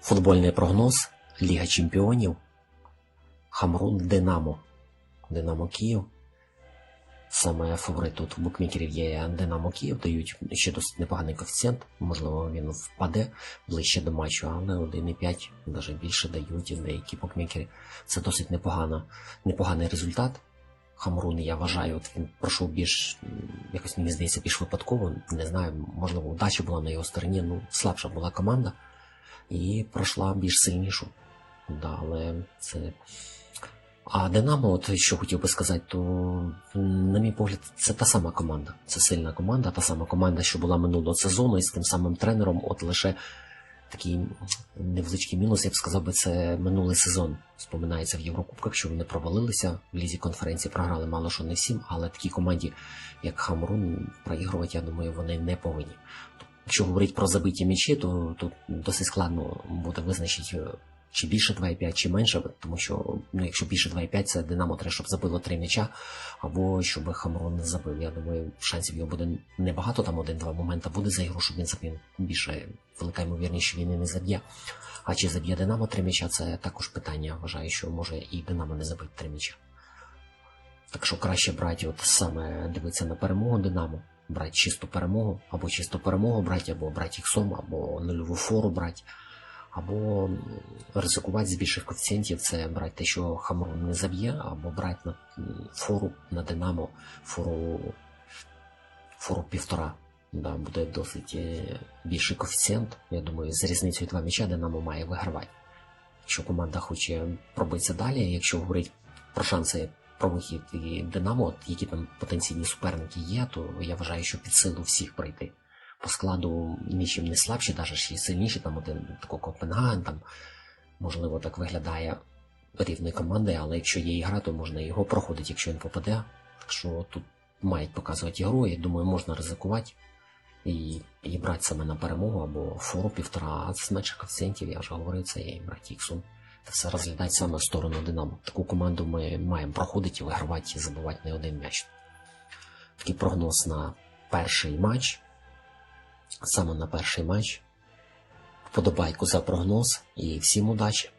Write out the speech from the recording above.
Футбольний прогноз Ліга Чемпіонів. Хамрун Динамо. Динамо Київ. Саме фаворит тут у букмекерів є Динамо Київ, дають ще досить непоганий коефіцієнт. Можливо, він впаде ближче до матчу, але 1,5 навіть більше дають деякі букмекери. Це досить непогано, непоганий результат. Хамрун, я вважаю, от він пройшов більш якось мені здається, більш випадково. Не знаю, можливо, удача була на його стороні. Ну, слабша була команда і пройшла більш сильнішу. Але це. А Динамо, от що хотів би сказати, то, на мій погляд, це та сама команда. Це сильна команда, та сама команда, що була минулого сезону, і з тим самим тренером, от лише такий невеличкий мінус, я б сказав би, це минулий сезон. Споминається в Єврокубках, що вони провалилися в лізі конференції, програли мало що не всім, але такій команді, як Хамрун, проігрувати, я думаю, вони не повинні. Якщо говорити про забиті м'ячі, то тут досить складно буде визначити, е, чи більше 2,5, чи менше, тому що ну, якщо більше 2,5, це Динамо треба, щоб забило 3 м'яча, або щоб Хамрон не забив. Я думаю, шансів його буде небагато, там один-два моменти буде за ігру, щоб він забив більше велика ймовірність, що він і не заб'є. А чи заб'є Динамо 3 м'яча, це також питання. Вважаю, що може і Динамо не забити 3 м'яча. Так що краще брати, от саме дивитися на перемогу Динамо, брати чисту перемогу, або чисту перемогу брати, або брати іксом, або нульову фору брати, або ризикувати з більших коефіцієнтів, це брати те, що Хамрун не заб'є, або брати на фору на Динамо, фору, фору півтора. Да, буде досить е, більший коефіцієнт. Я думаю, з різницею два м'яча Динамо має вигравати. Якщо команда хоче пробитися далі, якщо говорити про шанси про вихід і Динамо, які там потенційні суперники є, то я вважаю, що під силу всіх пройти. По складу нічим не слабші, навіть й сильніші, там один такий Копенгаген, там можливо так виглядає рівної команди, але якщо є ігра, то можна його проходити, якщо він попаде. Так що тут мають показувати ігру, я думаю, можна ризикувати і, і брати саме на перемогу або фору півтора, з менших коефіцієнтів, я вже говорив, це є і брати іксу. Все розглядати саме в сторону Динамо. Таку команду ми маємо проходити вигравати і забивати не один м'яч. Такий прогноз на перший матч. Саме на перший матч. Вподобайку за прогноз і всім удачі!